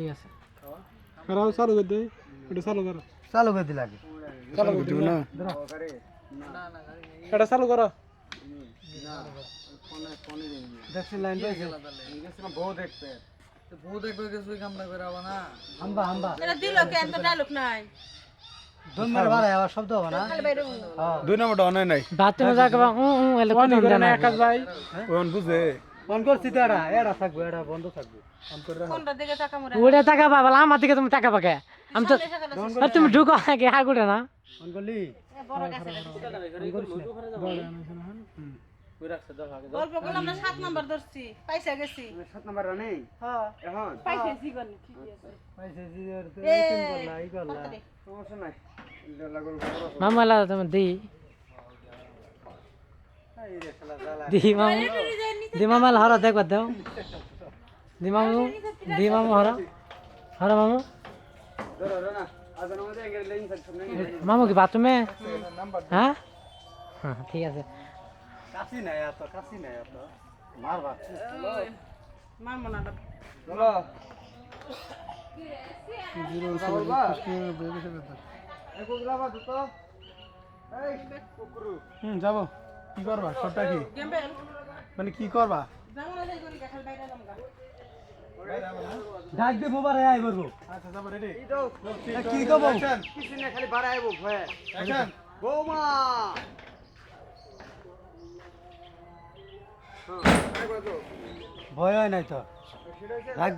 ঠিক আছে। চালু করে দে এটা চালু করো। চালু করে দিলে আগে। চালু করে দিব না? এটা চালু করো। দেখছি লাইন পাইছে বউ দেখবে কিছু কামনা করে আবার না হাম্বা হাম্বা। এটা দিল কেন তো ডায়লগ নাই। দুই মার বাড়ায় আবার শব্দ হবে না। হ্যাঁ। দুই নম্বরটা অনেক নাই। বাথরুমে যা কবা উ উ এলে কোন জানা একাজ ভাই। ওন বুঝে। ফোন করছি তো এটা এটা থাকব এটা বন্ধ থাকব। কোনটা দিকে টাকা মরে উড়ে টাকা পাবা আমার দিকে তুমি টাকা পাকে আমি তো আর তুমি ঢুকো আগে হাগুড়ে না। ফোন করলি? বড় গাছে গল্প করলাম না সাত নাম্বার ধরছি। পাইসা গেছি। সাত নাম্বার নেই হ্যাঁ এখন? পাইছে জীবন ঠিকই আছে। পাইছে জি তো এই করলা? এই করলা? সমস্যা নাই। মামা তুমি দি এই রে শালা জ্বালা দি মামু দি মামা হরা দেখবা দাও। দি মামু দি মামু হরা। হরা মামু। মামু কি বাথরুমে? হ্যাঁ? হ্যাঁ ঠিক আছে। কাশি নাই এত কাশি নাই এত মারবা মার মনাটা চলো হুম যাব। কি করবা? সবটা কি? মানে কি করবা? ডাক দে মোবারে আই বলব আচ্ছা যাব রেডি। কি কব কিছু না খালি আইবো ভয়ে অ্যাকশন বৌমা। ভয় হয় নাই তো?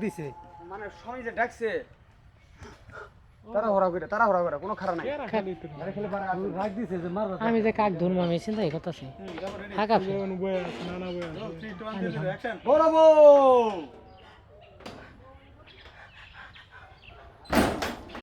দিছে। মানে সময় যে ডাকছে। তারা হরা করে তারা হরা করে কোনো খারাপ নাই। আমি যে কাক ধরবো আমি চিন্তাই করতেছি। বই বড় বউ!